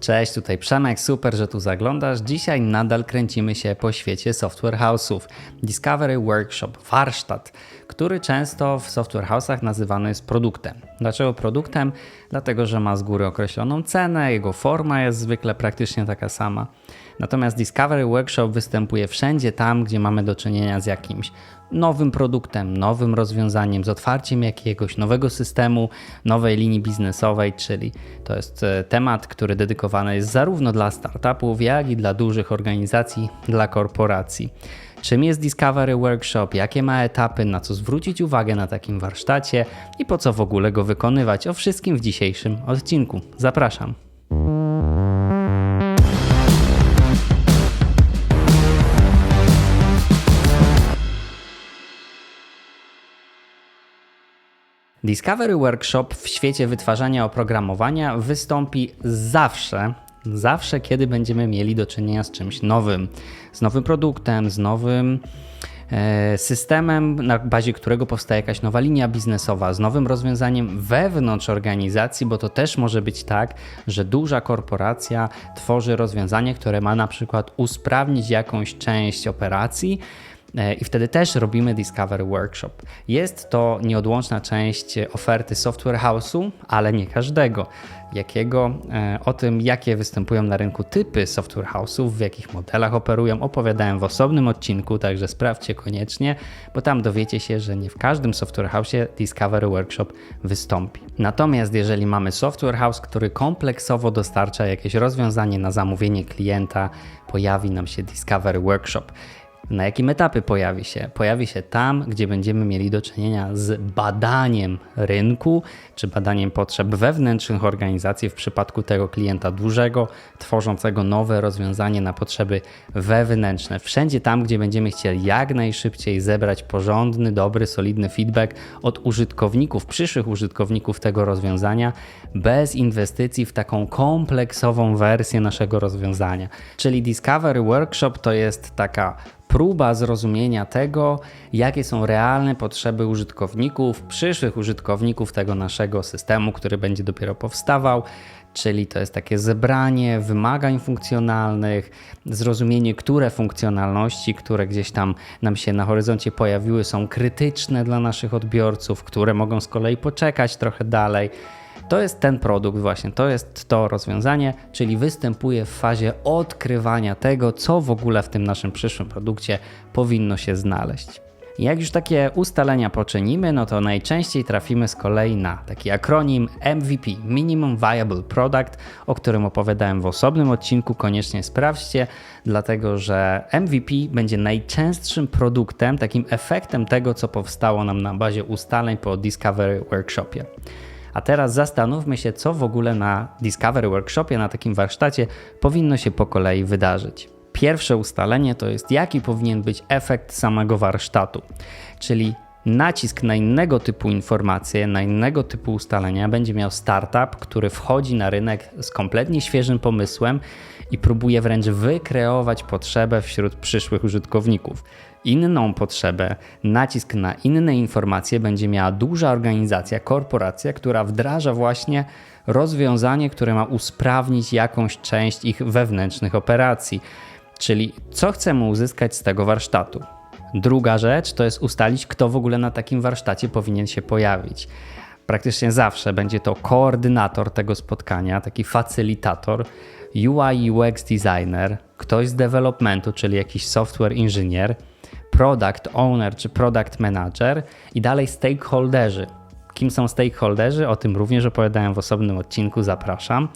Cześć, tutaj Przemek, super, że tu zaglądasz. Dzisiaj nadal kręcimy się po świecie software house'ów. Discovery Workshop, warsztat, który często w software house'ach nazywany jest produktem. Dlaczego produktem? Dlatego, że ma z góry określoną cenę, jego forma jest zwykle praktycznie taka sama. Natomiast Discovery Workshop występuje wszędzie tam, gdzie mamy do czynienia z jakimś nowym produktem, nowym rozwiązaniem, z otwarciem jakiegoś nowego systemu, nowej linii biznesowej, czyli to jest e, temat, który dedykowany jest zarówno dla startupów, jak i dla dużych organizacji, dla korporacji. Czym jest Discovery Workshop, jakie ma etapy, na co zwrócić uwagę na takim warsztacie i po co w ogóle go wykonywać? O wszystkim w dzisiejszym odcinku. Zapraszam. Discovery Workshop w świecie wytwarzania oprogramowania wystąpi zawsze, zawsze, kiedy będziemy mieli do czynienia z czymś nowym, z nowym produktem, z nowym e, systemem, na bazie którego powstaje jakaś nowa linia biznesowa, z nowym rozwiązaniem wewnątrz organizacji, bo to też może być tak, że duża korporacja tworzy rozwiązanie, które ma na przykład usprawnić jakąś część operacji I wtedy też robimy Discovery Workshop. Jest to nieodłączna część oferty Software House'u, ale nie każdego. Jakiego? E, o tym, jakie występują na rynku typy Software House'ów, w jakich modelach operują, opowiadałem w osobnym odcinku, także sprawdźcie koniecznie, bo tam dowiecie się, że nie w każdym Software House'ie Discovery Workshop wystąpi. Natomiast jeżeli mamy Software House, który kompleksowo dostarcza jakieś rozwiązanie na zamówienie klienta, pojawi nam się Discovery Workshop. Na jakim etapie pojawi się? Pojawi się tam, gdzie będziemy mieli do czynienia z badaniem rynku, czy badaniem potrzeb wewnętrznych organizacji w przypadku tego klienta dużego, tworzącego nowe rozwiązanie na potrzeby wewnętrzne. Wszędzie tam, gdzie będziemy chcieli jak najszybciej zebrać porządny, dobry, solidny feedback od użytkowników, przyszłych użytkowników tego rozwiązania, bez inwestycji w taką kompleksową wersję naszego rozwiązania. Czyli Discovery Workshop to jest taka próba zrozumienia tego, jakie są realne potrzeby użytkowników, przyszłych użytkowników tego naszego systemu, który będzie dopiero powstawał. Czyli to jest takie zebranie wymagań funkcjonalnych, zrozumienie, które funkcjonalności, które gdzieś tam nam się na horyzoncie pojawiły, są krytyczne dla naszych odbiorców, które mogą z kolei poczekać trochę dalej to jest ten produkt właśnie, to jest to rozwiązanie, czyli występuje w fazie odkrywania tego, co w ogóle w tym naszym przyszłym produkcie powinno się znaleźć. Jak już takie ustalenia poczynimy, no to najczęściej trafimy z kolei na taki akronim MVP Minimum Viable Product, o którym opowiadałem w osobnym odcinku. Koniecznie sprawdźcie, dlatego że MVP będzie najczęstszym produktem, takim efektem tego, co powstało nam na bazie ustaleń po Discovery Workshopie. A teraz zastanówmy się, co w ogóle na Discovery Workshopie, na takim warsztacie powinno się po kolei wydarzyć. Pierwsze ustalenie to jest, jaki powinien być efekt samego warsztatu, czyli nacisk na innego typu informacje, na innego typu ustalenia będzie miał startup, który wchodzi na rynek z kompletnie świeżym pomysłem i próbuje wręcz wykreować potrzebę wśród przyszłych użytkowników. Inną potrzebę, nacisk na inne informacje będzie miała duża organizacja, korporacja, która wdraża właśnie rozwiązanie, które ma usprawnić jakąś część ich wewnętrznych operacji. Czyli co chcemy uzyskać z tego warsztatu? Druga rzecz to jest ustalić, kto w ogóle na takim warsztacie powinien się pojawić. Praktycznie zawsze będzie to koordynator tego spotkania, taki facylitator, UI UX designer, ktoś z developmentu, czyli jakiś software inżynier, product owner czy product manager i dalej stakeholderzy. Kim są stakeholderzy? O tym również opowiadałem w osobnym odcinku, zapraszam.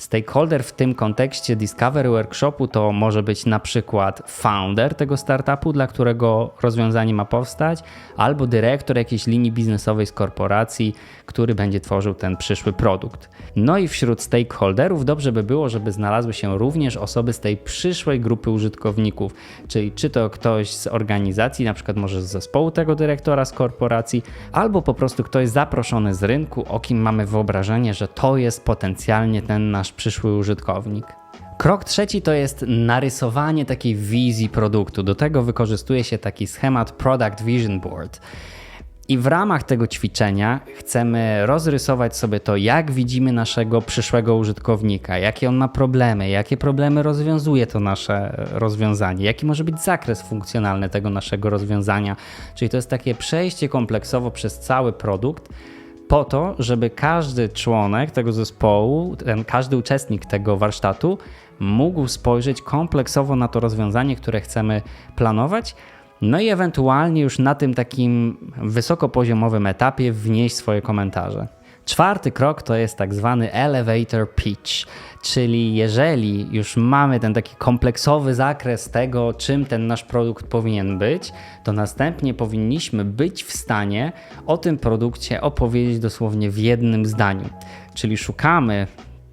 Stakeholder w tym kontekście Discovery Workshopu to może być na przykład founder tego startupu, dla którego rozwiązanie ma powstać, albo dyrektor jakiejś linii biznesowej z korporacji, który będzie tworzył ten przyszły produkt. No i wśród stakeholderów dobrze by było, żeby znalazły się również osoby z tej przyszłej grupy użytkowników, czyli czy to ktoś z organizacji, na przykład może z zespołu tego dyrektora z korporacji, albo po prostu ktoś zaproszony z rynku, o kim mamy wyobrażenie, że to jest potencjalnie ten nasz przyszły użytkownik. Krok trzeci to jest narysowanie takiej wizji produktu. Do tego wykorzystuje się taki schemat Product Vision Board. I w ramach tego ćwiczenia chcemy rozrysować sobie to, jak widzimy naszego przyszłego użytkownika, jakie on ma problemy, jakie problemy rozwiązuje to nasze rozwiązanie, jaki może być zakres funkcjonalny tego naszego rozwiązania. Czyli to jest takie przejście kompleksowo przez cały produkt po to, żeby każdy członek tego zespołu, ten, każdy uczestnik tego warsztatu mógł spojrzeć kompleksowo na to rozwiązanie, które chcemy planować. No i ewentualnie już na tym takim wysokopoziomowym etapie wnieść swoje komentarze. Czwarty krok to jest tak zwany elevator pitch, czyli jeżeli już mamy ten taki kompleksowy zakres tego, czym ten nasz produkt powinien być, to następnie powinniśmy być w stanie o tym produkcie opowiedzieć dosłownie w jednym zdaniu. Czyli szukamy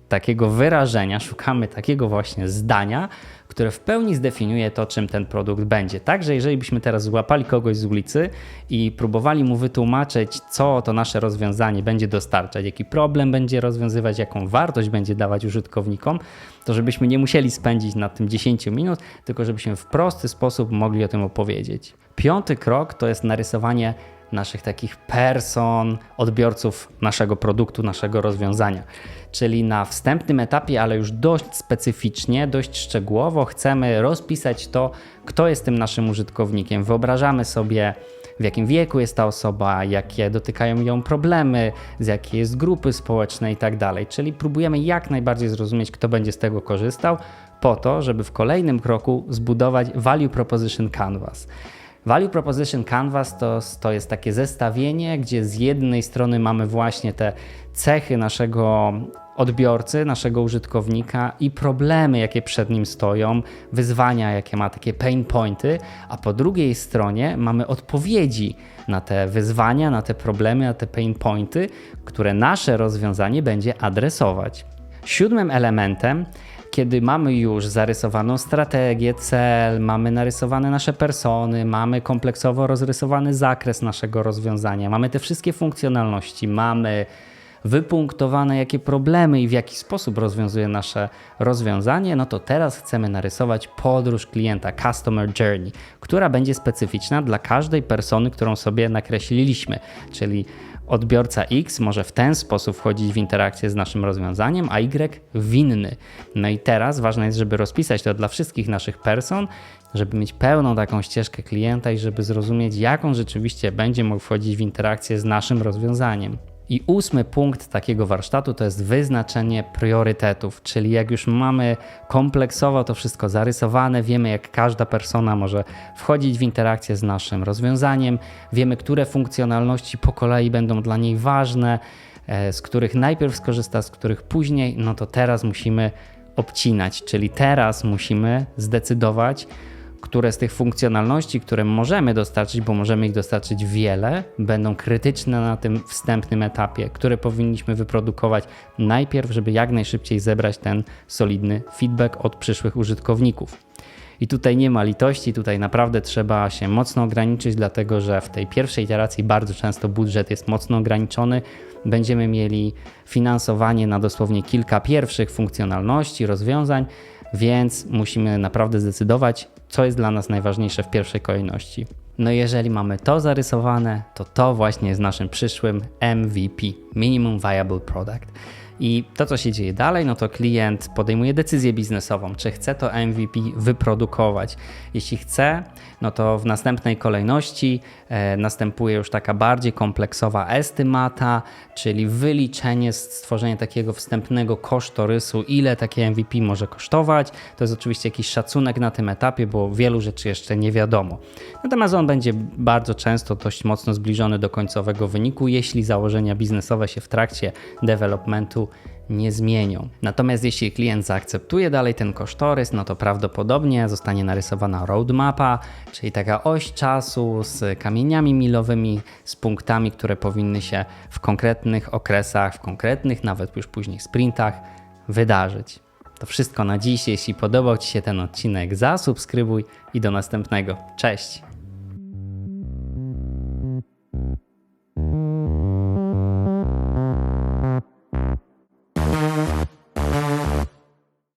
takiego wyrażenia, szukamy takiego właśnie zdania, które w pełni zdefiniuje to, czym ten produkt będzie. Także jeżeli byśmy teraz złapali kogoś z ulicy i próbowali mu wytłumaczyć, co to nasze rozwiązanie będzie dostarczać, jaki problem będzie rozwiązywać, jaką wartość będzie dawać użytkownikom, to żebyśmy nie musieli spędzić na tym 10 minut, tylko żebyśmy w prosty sposób mogli o tym opowiedzieć. Piąty krok to jest narysowanie naszych takich person, odbiorców naszego produktu, naszego rozwiązania. Czyli na wstępnym etapie, ale już dość specyficznie, dość szczegółowo chcemy rozpisać to, kto jest tym naszym użytkownikiem. Wyobrażamy sobie, w jakim wieku jest ta osoba, jakie dotykają ją problemy, z jakiej jest grupy społecznej i tak. Czyli próbujemy jak najbardziej zrozumieć, kto będzie z tego korzystał, po to, żeby w kolejnym kroku zbudować Value Proposition Canvas. Value Proposition Canvas to, to jest takie zestawienie, gdzie z jednej strony mamy właśnie te cechy naszego odbiorcy, naszego użytkownika i problemy, jakie przed nim stoją, wyzwania, jakie ma, takie pain pointy, a po drugiej stronie mamy odpowiedzi na te wyzwania, na te problemy, na te pain pointy, które nasze rozwiązanie będzie adresować. Siódmym elementem kiedy mamy już zarysowaną strategię, cel, mamy narysowane nasze persony, mamy kompleksowo rozrysowany zakres naszego rozwiązania, mamy te wszystkie funkcjonalności, mamy wypunktowane, jakie problemy i w jaki sposób rozwiązuje nasze rozwiązanie, no to teraz chcemy narysować podróż klienta, customer journey, która będzie specyficzna dla każdej persony, którą sobie nakreśliliśmy, czyli odbiorca X może w ten sposób wchodzić w interakcję z naszym rozwiązaniem, a Y w inny. No i teraz ważne jest, żeby rozpisać to dla wszystkich naszych person, żeby mieć pełną taką ścieżkę klienta i żeby zrozumieć, jak on rzeczywiście będzie mógł wchodzić w interakcję z naszym rozwiązaniem. I ósmy punkt takiego warsztatu to jest wyznaczenie priorytetów, czyli jak już mamy kompleksowo to wszystko zarysowane, wiemy jak każda persona może wchodzić w interakcję z naszym rozwiązaniem, wiemy które funkcjonalności po kolei będą dla niej ważne, e, z których najpierw skorzysta, z których później, no to teraz musimy obcinać, czyli teraz musimy zdecydować, które z tych funkcjonalności, które możemy dostarczyć, bo możemy ich dostarczyć wiele, będą krytyczne na tym wstępnym etapie, które powinniśmy wyprodukować najpierw, żeby jak najszybciej zebrać ten solidny feedback od przyszłych użytkowników. I tutaj nie ma litości, tutaj naprawdę trzeba się mocno ograniczyć, dlatego że w tej pierwszej iteracji bardzo często budżet jest mocno ograniczony. Będziemy mieli finansowanie na dosłownie kilka pierwszych funkcjonalności, rozwiązań, więc musimy naprawdę zdecydować, co jest dla nas najważniejsze w pierwszej kolejności. No jeżeli mamy to zarysowane, to to właśnie jest naszym przyszłym MVP, Minimum Viable Product. I to, co się dzieje dalej, no to klient podejmuje decyzję biznesową, czy chce to MVP wyprodukować. Jeśli chce, no to w następnej kolejności e, następuje już taka bardziej kompleksowa estymata, czyli wyliczenie, stworzenie takiego wstępnego kosztorysu, ile takie MVP może kosztować. To jest oczywiście jakiś szacunek na tym etapie, bo wielu rzeczy jeszcze nie wiadomo. Natomiast on będzie bardzo często dość mocno zbliżony do końcowego wyniku, jeśli założenia biznesowe się w trakcie developmentu nie zmienią. Natomiast jeśli klient zaakceptuje dalej ten kosztorys, no to prawdopodobnie zostanie narysowana roadmapa, czyli taka oś czasu z kamieniami milowymi, z punktami, które powinny się w konkretnych okresach, w konkretnych, nawet już później sprintach wydarzyć. To wszystko na dziś. Jeśli podobał Ci się ten odcinek, zasubskrybuj i do następnego. Cześć!